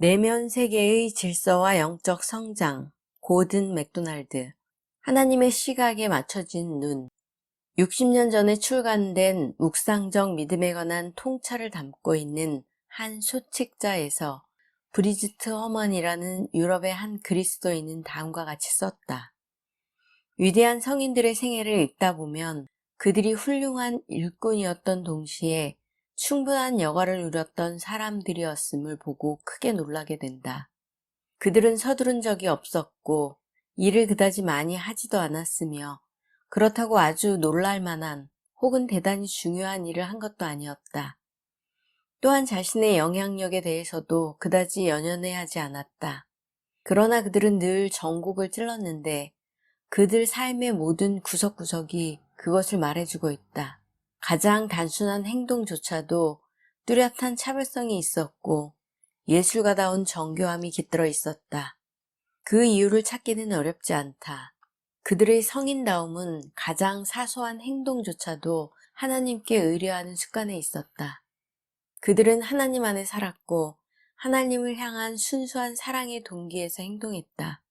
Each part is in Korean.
내면 세계의 질서와 영적 성장, 고든 맥도날드. 하나님의 시각에 맞춰진 눈. 60년 전에 출간된 묵상적 믿음에 관한 통찰을 담고 있는 한 소책자에서 브리지트 허먼이라는 유럽의 한 그리스도인은 다음과 같이 썼다. 위대한 성인들의 생애를 읽다 보면 그들이 훌륭한 일꾼이었던 동시에 충분한 여가를 누렸던 사람들이었음을 보고 크게 놀라게 된다. 그들은 서두른 적이 없었고 일을 그다지 많이 하지도 않았으며 그렇다고 아주 놀랄 만한 혹은 대단히 중요한 일을 한 것도 아니었다. 또한 자신의 영향력에 대해서도 그다지 연연해 하지 않았다. 그러나 그들은 늘 전곡을 찔렀는데 그들 삶의 모든 구석구석이 그것을 말해주고 있다. 가장 단순한 행동조차도 뚜렷한 차별성이 있었고 예술가다운 정교함이 깃들어 있었다. 그 이유를 찾기는 어렵지 않다. 그들의 성인다움은 가장 사소한 행동조차도 하나님께 의뢰하는 습관에 있었다. 그들은 하나님 안에 살았고 하나님을 향한 순수한 사랑의 동기에서 행동했다.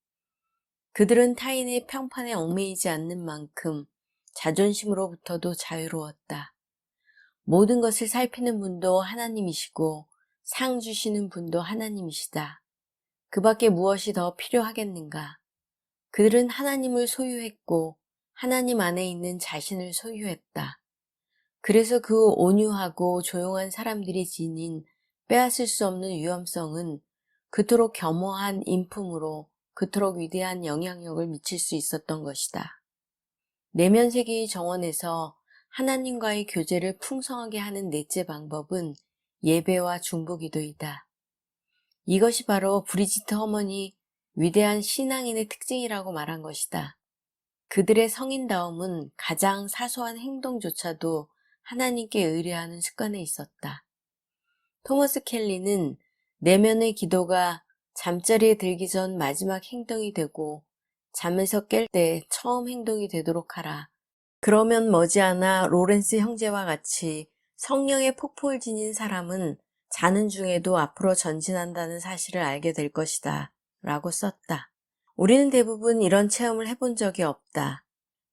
그들은 타인의 평판에 얽매이지 않는 만큼 자존심으로부터도 자유로웠다. 모든 것을 살피는 분도 하나님이시고 상 주시는 분도 하나님이시다. 그 밖에 무엇이 더 필요하겠는가? 그들은 하나님을 소유했고 하나님 안에 있는 자신을 소유했다. 그래서 그 온유하고 조용한 사람들이 지닌 빼앗을 수 없는 위험성은 그토록 겸허한 인품으로 그토록 위대한 영향력을 미칠 수 있었던 것이다. 내면 세계의 정원에서 하나님과의 교제를 풍성하게 하는 넷째 방법은 예배와 중보기도이다. 이것이 바로 브리지트 허먼이 위대한 신앙인의 특징이라고 말한 것이다. 그들의 성인다움은 가장 사소한 행동조차도 하나님께 의뢰하는 습관에 있었다. 토머스 켈리는 내면의 기도가 잠자리에 들기 전 마지막 행동이 되고 잠에서 깰 때 처음 행동이 되도록 하라. 그러면 머지않아 로렌스 형제와 같이 성령의 폭풍을 지닌 사람은 자는 중에도 앞으로 전진한다는 사실을 알게 될 것이다. 라고 썼다. 우리는 대부분 이런 체험을 해본 적이 없다.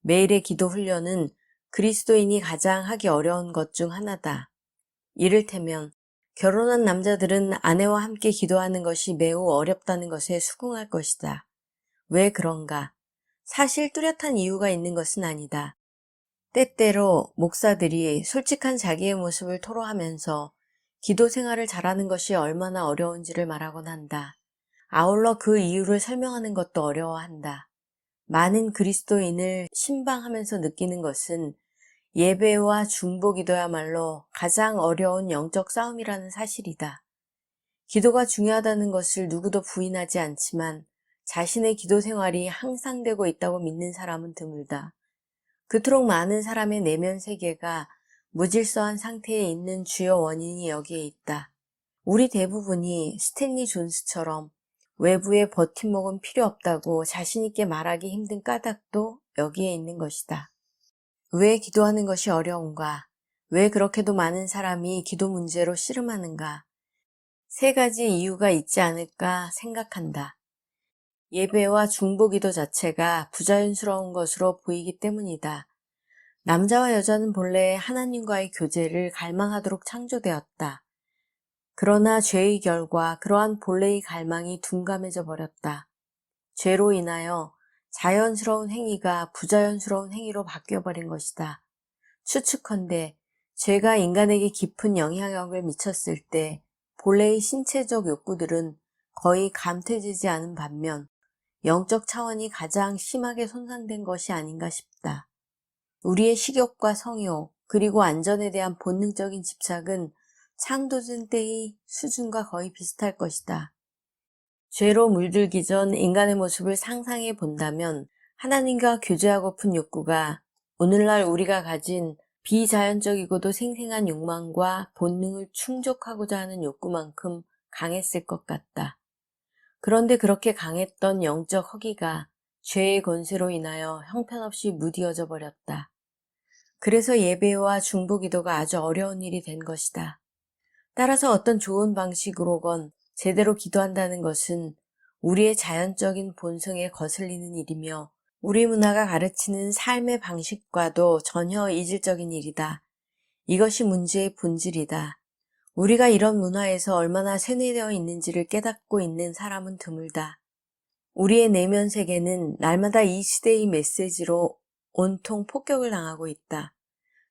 매일의 기도 훈련은 그리스도인이 가장 하기 어려운 것 중 하나다. 이를테면 결혼한 남자들은 아내와 함께 기도하는 것이 매우 어렵다는 것에 수긍할 것이다. 왜 그런가? 사실 뚜렷한 이유가 있는 것은 아니다. 때때로 목사들이 솔직한 자기의 모습을 토로하면서 기도 생활을 잘하는 것이 얼마나 어려운지를 말하곤 한다. 아울러 그 이유를 설명하는 것도 어려워한다. 많은 그리스도인을 신방하면서 느끼는 것은 예배와 중보기도야말로 가장 어려운 영적 싸움이라는 사실이다. 기도가 중요하다는 것을 누구도 부인하지 않지만 자신의 기도 생활이 향상되고 있다고 믿는 사람은 드물다. 그토록 많은 사람의 내면 세계가 무질서한 상태에 있는 주요 원인이 여기에 있다. 우리 대부분이 스탠리 존스처럼 외부의 버팀목은 필요 없다고 자신있게 말하기 힘든 까닭도 여기에 있는 것이다. 왜 기도하는 것이 어려운가? 왜 그렇게도 많은 사람이 기도 문제로 씨름하는가? 세 가지 이유가 있지 않을까 생각한다. 예배와 중보기도 자체가 부자연스러운 것으로 보이기 때문이다. 남자와 여자는 본래 하나님과의 교제를 갈망하도록 창조되었다. 그러나 죄의 결과 그러한 본래의 갈망이 둔감해져 버렸다. 죄로 인하여 자연스러운 행위가 부자연스러운 행위로 바뀌어버린 것이다. 추측컨대 죄가 인간에게 깊은 영향력을 미쳤을 때 본래의 신체적 욕구들은 거의 감퇴되지 않은 반면 영적 차원이 가장 심하게 손상된 것이 아닌가 싶다. 우리의 식욕과 성욕, 그리고 안전에 대한 본능적인 집착은 창조전 때의 수준과 거의 비슷할 것이다. 죄로 물들기 전 인간의 모습을 상상해 본다면 하나님과 교제하고픈 욕구가 오늘날 우리가 가진 비자연적이고도 생생한 욕망과 본능을 충족하고자 하는 욕구만큼 강했을 것 같다. 그런데 그렇게 강했던 영적 허기가 죄의 권세로 인하여 형편없이 무디어져 버렸다. 그래서 예배와 중보기도가 아주 어려운 일이 된 것이다. 따라서 어떤 좋은 방식으로건 제대로 기도한다는 것은 우리의 자연적인 본성에 거슬리는 일이며 우리 문화가 가르치는 삶의 방식과도 전혀 이질적인 일이다. 이것이 문제의 본질이다. 우리가 이런 문화에서 얼마나 세뇌되어 있는지를 깨닫고 있는 사람은 드물다. 우리의 내면 세계는 날마다 이 시대의 메시지로 온통 폭격을 당하고 있다.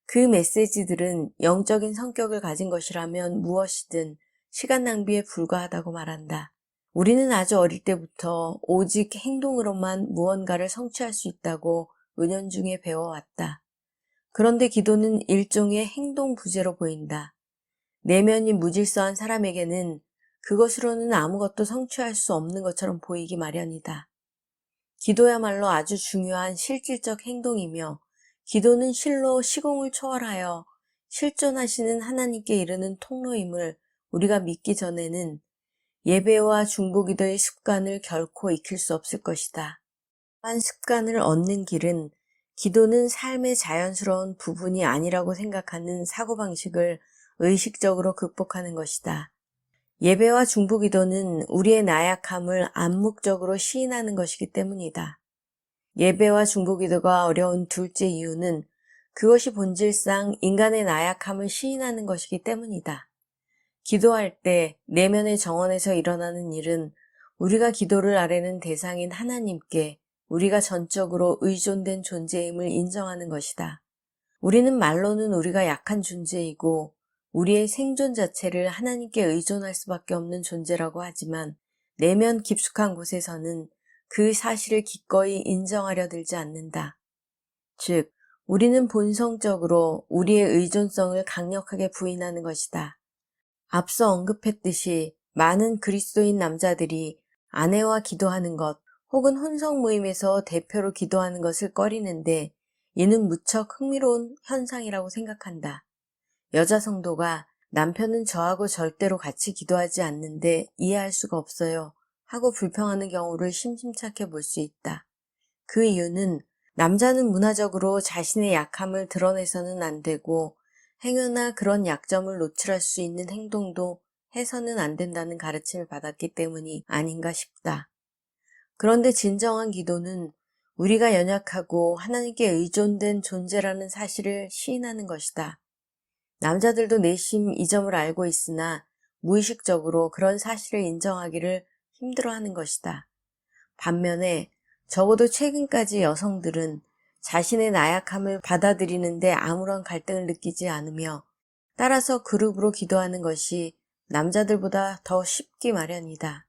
그 메시지들은 영적인 성격을 가진 것이라면 무엇이든 시간 낭비에 불과하다고 말한다. 우리는 아주 어릴 때부터 오직 행동으로만 무언가를 성취할 수 있다고 은연중에 배워왔다. 그런데 기도는 일종의 행동 부재로 보인다. 내면이 무질서한 사람에게는 그것으로는 아무것도 성취할 수 없는 것처럼 보이기 마련이다. 기도야말로 아주 중요한 실질적 행동이며 기도는 실로 시공을 초월하여 실존하시는 하나님께 이르는 통로임을 우리가 믿기 전에는 예배와 중보기도의 습관을 결코 익힐 수 없을 것이다. 한 습관을 얻는 길은 기도는 삶의 자연스러운 부분이 아니라고 생각하는 사고방식을 의식적으로 극복하는 것이다. 예배와 중보기도는 우리의 나약함을 암묵적으로 시인하는 것이기 때문이다. 예배와 중보기도가 어려운 둘째 이유는 그것이 본질상 인간의 나약함을 시인하는 것이기 때문이다. 기도할 때 내면의 정원에서 일어나는 일은 우리가 기도를 아뢰는 대상인 하나님께 우리가 전적으로 의존된 존재임을 인정하는 것이다. 우리는 말로는 우리가 약한 존재이고 우리의 생존 자체를 하나님께 의존할 수밖에 없는 존재라고 하지만 내면 깊숙한 곳에서는 그 사실을 기꺼이 인정하려 들지 않는다. 즉, 우리는 본성적으로 우리의 의존성을 강력하게 부인하는 것이다. 앞서 언급했듯이 많은 그리스도인 남자들이 아내와 기도하는 것 혹은 혼성 모임에서 대표로 기도하는 것을 꺼리는데 이는 무척 흥미로운 현상이라고 생각한다. 여자 성도가 남편은 저하고 절대로 같이 기도하지 않는데 이해할 수가 없어요 하고 불평하는 경우를 심심찮게 볼 수 있다. 그 이유는 남자는 문화적으로 자신의 약함을 드러내서는 안 되고 행여나 그런 약점을 노출할 수 있는 행동도 해서는 안 된다는 가르침을 받았기 때문이 아닌가 싶다. 그런데 진정한 기도는 우리가 연약하고 하나님께 의존된 존재라는 사실을 시인하는 것이다. 남자들도 내심 이 점을 알고 있으나 무의식적으로 그런 사실을 인정하기를 힘들어하는 것이다. 반면에 적어도 최근까지 여성들은 자신의 나약함을 받아들이는데 아무런 갈등을 느끼지 않으며 따라서 그룹으로 기도하는 것이 남자들보다 더 쉽기 마련이다.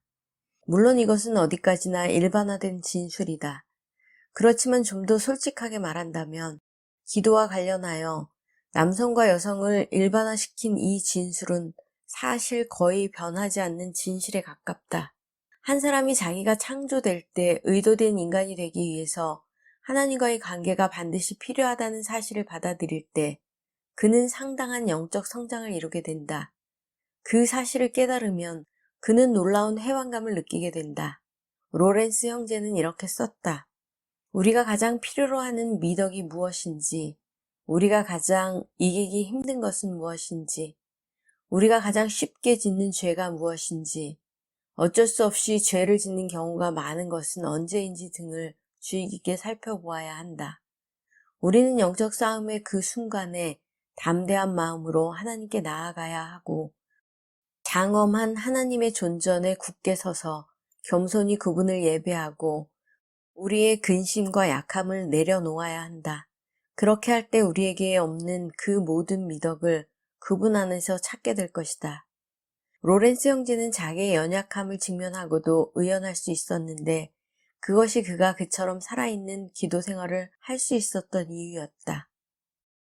물론 이것은 어디까지나 일반화된 진술이다. 그렇지만 좀 더 솔직하게 말한다면 기도와 관련하여 남성과 여성을 일반화시킨 이 진술은 사실 거의 변하지 않는 진실에 가깝다. 한 사람이 자기가 창조될 때 의도된 인간이 되기 위해서 하나님과의 관계가 반드시 필요하다는 사실을 받아들일 때 그는 상당한 영적 성장을 이루게 된다. 그 사실을 깨달으면 그는 놀라운 해방감을 느끼게 된다. 로렌스 형제는 이렇게 썼다. 우리가 가장 필요로 하는 미덕이 무엇인지, 우리가 가장 이기기 힘든 것은 무엇인지, 우리가 가장 쉽게 짓는 죄가 무엇인지, 어쩔 수 없이 죄를 짓는 경우가 많은 것은 언제인지 등을 주의 깊게 살펴보아야 한다. 우리는 영적 싸움의 그 순간에 담대한 마음으로 하나님께 나아가야 하고 장엄한 하나님의 존전에 굳게 서서 겸손히 그분을 예배하고 우리의 근심과 약함을 내려놓아야 한다. 그렇게 할 때 우리에게 없는 그 모든 미덕을 그분 안에서 찾게 될 것이다. 로렌스 형제는 자기의 연약함을 직면하고도 의연할 수 있었는데 그것이 그가 그처럼 살아있는 기도 생활을 할 수 있었던 이유였다.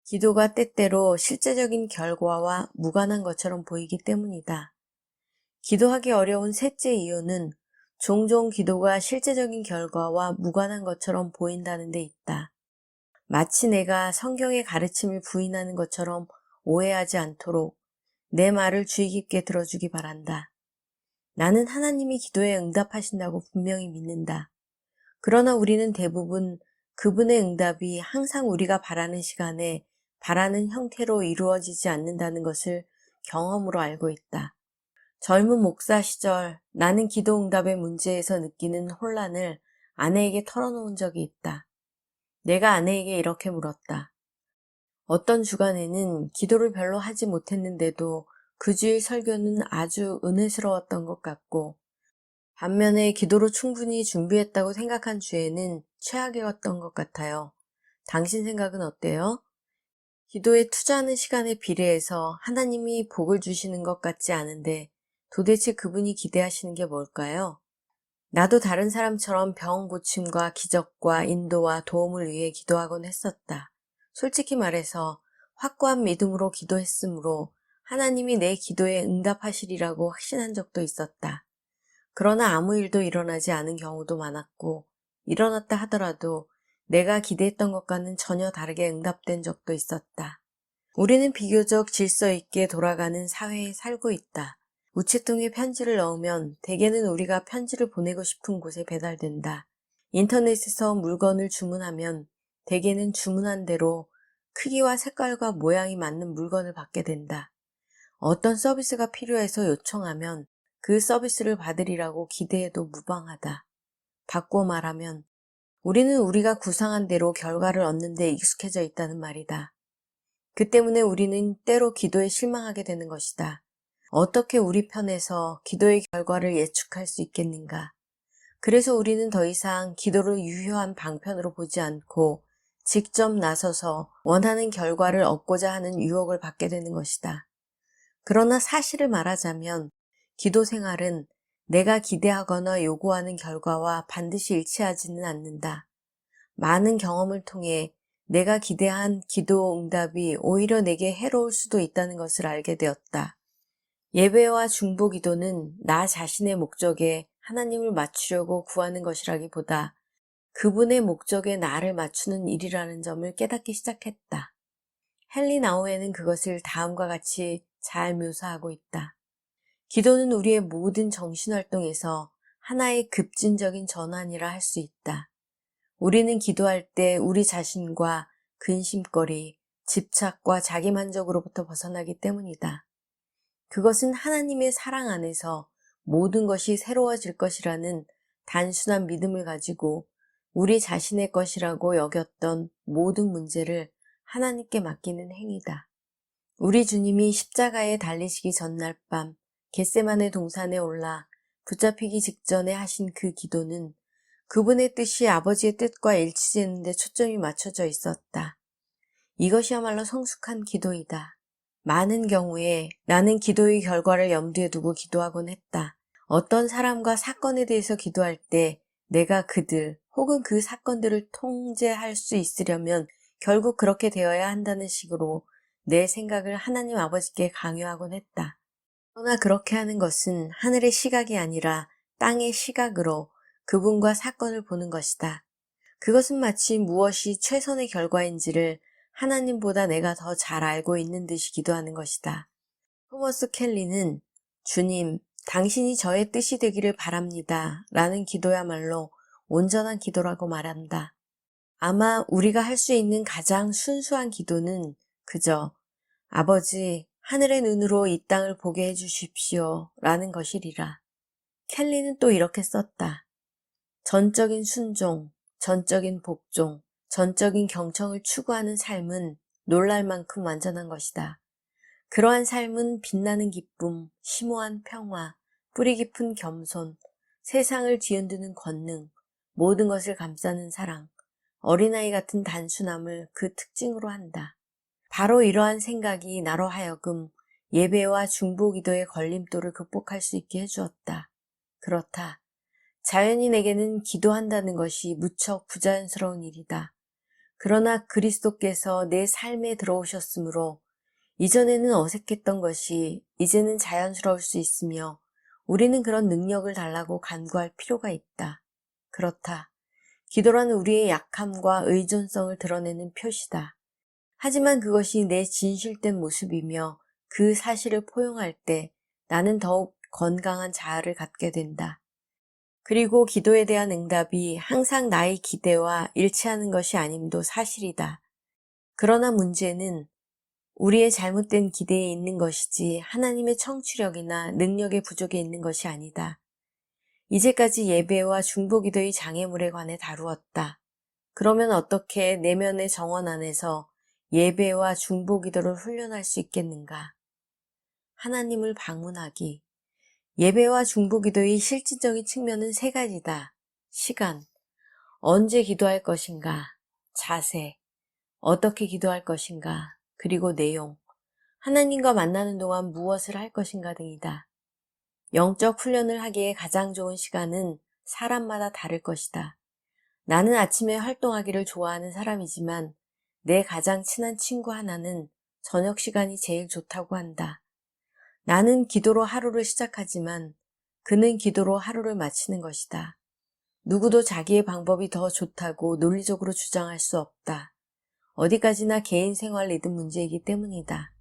기도가 때때로 실제적인 결과와 무관한 것처럼 보이기 때문이다. 기도하기 어려운 셋째 이유는 종종 기도가 실제적인 결과와 무관한 것처럼 보인다는 데 있다. 마치 내가 성경의 가르침을 부인하는 것처럼 오해하지 않도록 내 말을 주의 깊게 들어주기 바란다. 나는 하나님이 기도에 응답하신다고 분명히 믿는다. 그러나 우리는 대부분 그분의 응답이 항상 우리가 바라는 시간에 바라는 형태로 이루어지지 않는다는 것을 경험으로 알고 있다. 젊은 목사 시절 나는 기도 응답의 문제에서 느끼는 혼란을 아내에게 털어놓은 적이 있다. 내가 아내에게 이렇게 물었다. 어떤 주간에는 기도를 별로 하지 못했는데도 그 주일 설교는 아주 은혜스러웠던 것 같고, 반면에 기도로 충분히 준비했다고 생각한 주에는 최악이었던 것 같아요. 당신 생각은 어때요? 기도에 투자하는 시간에 비례해서 하나님이 복을 주시는 것 같지 않은데 도대체 그분이 기대하시는 게 뭘까요? 나도 다른 사람처럼 병 고침과 기적과 인도와 도움을 위해 기도하곤 했었다. 솔직히 말해서 확고한 믿음으로 기도했으므로 하나님이 내 기도에 응답하시리라고 확신한 적도 있었다. 그러나 아무 일도 일어나지 않은 경우도 많았고, 일어났다 하더라도 내가 기대했던 것과는 전혀 다르게 응답된 적도 있었다. 우리는 비교적 질서 있게 돌아가는 사회에 살고 있다. 우체통에 편지를 넣으면 대개는 우리가 편지를 보내고 싶은 곳에 배달된다. 인터넷에서 물건을 주문하면 대개는 주문한 대로 크기와 색깔과 모양이 맞는 물건을 받게 된다. 어떤 서비스가 필요해서 요청하면 그 서비스를 받으리라고 기대해도 무방하다. 바꿔 말하면 우리는 우리가 구상한 대로 결과를 얻는 데 익숙해져 있다는 말이다. 그 때문에 우리는 때로 기도에 실망하게 되는 것이다. 어떻게 우리 편에서 기도의 결과를 예측할 수 있겠는가? 그래서 우리는 더 이상 기도를 유효한 방편으로 보지 않고 직접 나서서 원하는 결과를 얻고자 하는 유혹을 받게 되는 것이다. 그러나 사실을 말하자면 기도 생활은 내가 기대하거나 요구하는 결과와 반드시 일치하지는 않는다. 많은 경험을 통해 내가 기대한 기도 응답이 오히려 내게 해로울 수도 있다는 것을 알게 되었다. 예배와 중보 기도는 나 자신의 목적에 하나님을 맞추려고 구하는 것이라기보다 그분의 목적에 나를 맞추는 일이라는 점을 깨닫기 시작했다. 헨리 나우에는 그것을 다음과 같이 잘 묘사하고 있다. 기도는 우리의 모든 정신활동에서 하나의 급진적인 전환이라 할 수 있다. 우리는 기도할 때 우리 자신과 근심거리, 집착과 자기만족으로부터 벗어나기 때문이다. 그것은 하나님의 사랑 안에서 모든 것이 새로워질 것이라는 단순한 믿음을 가지고 우리 자신의 것이라고 여겼던 모든 문제를 하나님께 맡기는 행위다. 우리 주님이 십자가에 달리시기 전날 밤 겟세만의 동산에 올라 붙잡히기 직전에 하신 그 기도는 그분의 뜻이 아버지의 뜻과 일치되는 데 초점이 맞춰져 있었다. 이것이야말로 성숙한 기도이다. 많은 경우에 나는 기도의 결과를 염두에 두고 기도하곤 했다. 어떤 사람과 사건에 대해서 기도할 때 내가 그들 혹은 그 사건들을 통제할 수 있으려면 결국 그렇게 되어야 한다는 식으로 내 생각을 하나님 아버지께 강요하곤 했다. 그러나 그렇게 하는 것은 하늘의 시각이 아니라 땅의 시각으로 그분과 사건을 보는 것이다. 그것은 마치 무엇이 최선의 결과인지를 하나님보다 내가 더 잘 알고 있는 듯이 기도하는 것이다. 토머스 켈리는 주님, 당신이 저의 뜻이 되기를 바랍니다. 라는 기도야말로 온전한 기도라고 말한다. 아마 우리가 할 수 있는 가장 순수한 기도는 그저 아버지, 하늘의 눈으로 이 땅을 보게 해주십시오. 라는 것이리라. 켈리는 또 이렇게 썼다. 전적인 순종, 전적인 복종, 전적인 경청을 추구하는 삶은 놀랄 만큼 완전한 것이다. 그러한 삶은 빛나는 기쁨, 심오한 평화, 뿌리 깊은 겸손, 세상을 뒤흔드는 권능, 모든 것을 감싸는 사랑, 어린아이 같은 단순함을 그 특징으로 한다. 바로 이러한 생각이 나로 하여금 예배와 중보 기도의 걸림돌을 극복할 수 있게 해주었다. 그렇다. 자연인에게는 기도한다는 것이 무척 부자연스러운 일이다. 그러나 그리스도께서 내 삶에 들어오셨으므로 이전에는 어색했던 것이 이제는 자연스러울 수 있으며 우리는 그런 능력을 달라고 간구할 필요가 있다. 그렇다. 기도란 우리의 약함과 의존성을 드러내는 표시다. 하지만 그것이 내 진실된 모습이며 그 사실을 포용할 때 나는 더욱 건강한 자아를 갖게 된다. 그리고 기도에 대한 응답이 항상 나의 기대와 일치하는 것이 아님도 사실이다. 그러나 문제는 우리의 잘못된 기대에 있는 것이지 하나님의 청취력이나 능력의 부족에 있는 것이 아니다. 이제까지 예배와 중보기도의 장애물에 관해 다루었다. 그러면 어떻게 내면의 정원 안에서 예배와 중보기도를 훈련할 수 있겠는가? 하나님을 방문하기. 예배와 중보기도의 실질적인 측면은 세 가지다. 시간, 언제 기도할 것인가, 자세, 어떻게 기도할 것인가, 그리고 내용, 하나님과 만나는 동안 무엇을 할 것인가 등이다. 영적 훈련을 하기에 가장 좋은 시간은 사람마다 다를 것이다. 나는 아침에 활동하기를 좋아하는 사람이지만 내 가장 친한 친구 하나는 저녁 시간이 제일 좋다고 한다. 나는 기도로 하루를 시작하지만 그는 기도로 하루를 마치는 것이다. 누구도 자기의 방법이 더 좋다고 논리적으로 주장할 수 없다. 어디까지나 개인 생활 리듬 문제이기 때문이다.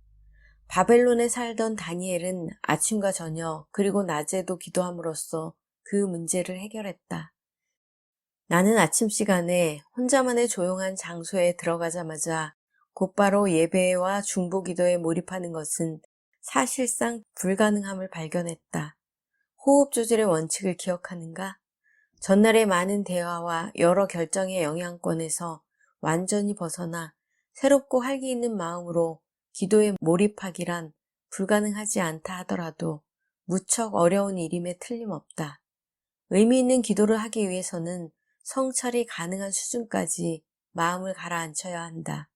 바벨론에 살던 다니엘은 아침과 저녁 그리고 낮에도 기도함으로써 그 문제를 해결했다. 나는 아침 시간에 혼자만의 조용한 장소에 들어가자마자 곧바로 예배와 중보 기도에 몰입하는 것은 사실상 불가능함을 발견했다. 호흡 조절의 원칙을 기억하는가? 전날의 많은 대화와 여러 결정의 영향권에서 완전히 벗어나 새롭고 활기 있는 마음으로 기도에 몰입하기란 불가능하지 않다 하더라도 무척 어려운 일임에 틀림없다. 의미 있는 기도를 하기 위해서는 성찰이 가능한 수준까지 마음을 가라앉혀야 한다.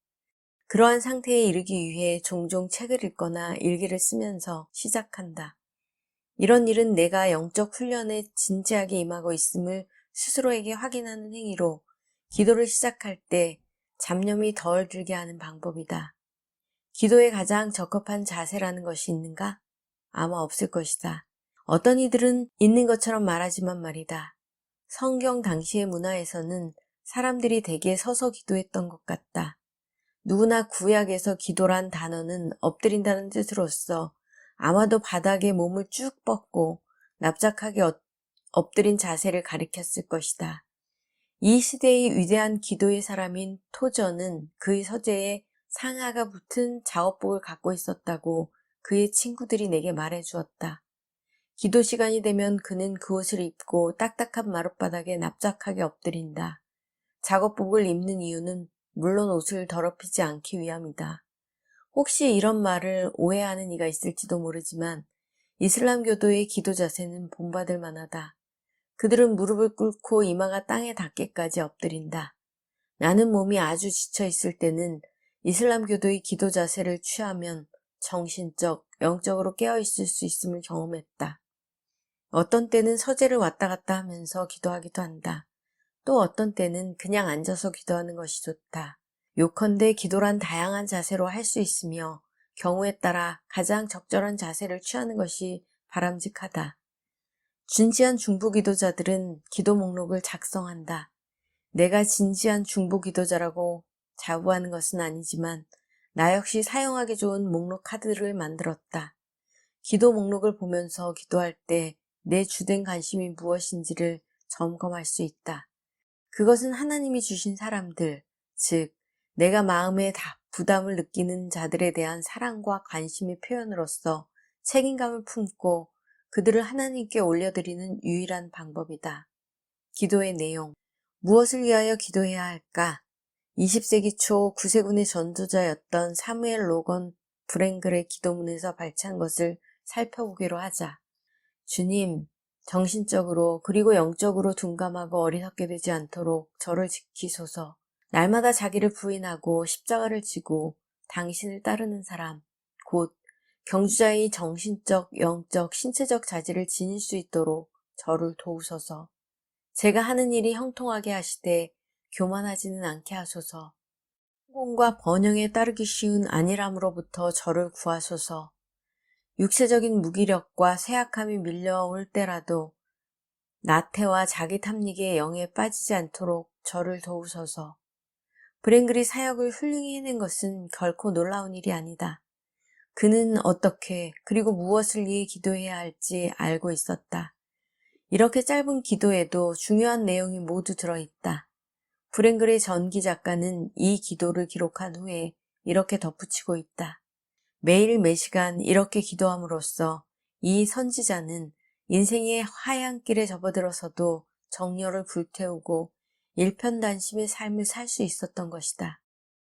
그러한 상태에 이르기 위해 종종 책을 읽거나 일기를 쓰면서 시작한다. 이런 일은 내가 영적 훈련에 진지하게 임하고 있음을 스스로에게 확인하는 행위로 기도를 시작할 때 잡념이 덜 들게 하는 방법이다. 기도에 가장 적합한 자세라는 것이 있는가? 아마 없을 것이다. 어떤 이들은 있는 것처럼 말하지만 말이다. 성경 당시의 문화에서는 사람들이 대개 서서 기도했던 것 같다. 누구나 구약에서 기도란 단어는 엎드린다는 뜻으로서 아마도 바닥에 몸을 쭉 뻗고 납작하게 엎- 엎드린 자세를 가리켰을 것이다. 이 시대의 위대한 기도의 사람인 토저는 그의 서재에 상하가 붙은 작업복을 갖고 있었다고 그의 친구들이 내게 말해 주었다. 기도 시간이 되면 그는 그 옷을 입고 딱딱한 마룻바닥에 납작하게 엎드린다. 작업복을 입는 이유는 물론 옷을 더럽히지 않기 위함이다. 혹시 이런 말을 오해하는 이가 있을지도 모르지만 이슬람교도의 기도 자세는 본받을 만하다. 그들은 무릎을 꿇고 이마가 땅에 닿게까지 엎드린다. 나는 몸이 아주 지쳐 있을 때는 이슬람교도의 기도 자세를 취하면 정신적, 영적으로 깨어 있을 수 있음을 경험했다. 어떤 때는 서재를 왔다 갔다 하면서 기도하기도 한다. 또 어떤 때는 그냥 앉아서 기도하는 것이 좋다. 요컨대 기도란 다양한 자세로 할 수 있으며 경우에 따라 가장 적절한 자세를 취하는 것이 바람직하다. 진지한 중보 기도자들은 기도 목록을 작성한다. 내가 진지한 중보 기도자라고 자부하는 것은 아니지만 나 역시 사용하기 좋은 목록 카드를 만들었다. 기도 목록을 보면서 기도할 때 내 주된 관심이 무엇인지를 점검할 수 있다. 그것은 하나님이 주신 사람들, 즉, 내가 마음에 다 부담을 느끼는 자들에 대한 사랑과 관심의 표현으로서 책임감을 품고 그들을 하나님께 올려드리는 유일한 방법이다. 기도의 내용. 무엇을 위하여 기도해야 할까? 20세기 초 구세군의 전도자였던 사무엘 로건 브랭글의 기도문에서 발췌한 것을 살펴보기로 하자. 주님, 정신적으로 그리고 영적으로 둔감하고 어리석게 되지 않도록 저를 지키소서. 날마다 자기를 부인하고 십자가를 지고 당신을 따르는 사람, 곧 경주자의 정신적, 영적, 신체적 자질을 지닐 수 있도록 저를 도우소서. 제가 하는 일이 형통하게 하시되 교만하지는 않게 하소서. 성공과 번영에 따르기 쉬운 안일함으로부터 저를 구하소서. 육체적인 무기력과 쇠약함이 밀려올 때라도 나태와 자기 탐닉의 영에 빠지지 않도록 저를 도우소서. 브랭글이 사역을 훌륭히 해낸 것은 결코 놀라운 일이 아니다. 그는 어떻게 그리고 무엇을 위해 기도해야 할지 알고 있었다. 이렇게 짧은 기도에도 중요한 내용이 모두 들어있다. 브랭글의 전기 작가는 이 기도를 기록한 후에 이렇게 덧붙이고 있다. 매일 매시간 이렇게 기도함으로써 이 선지자는 인생의 하얀 길에 접어들어서도 정열을 불태우고 일편단심의 삶을 살 수 있었던 것이다.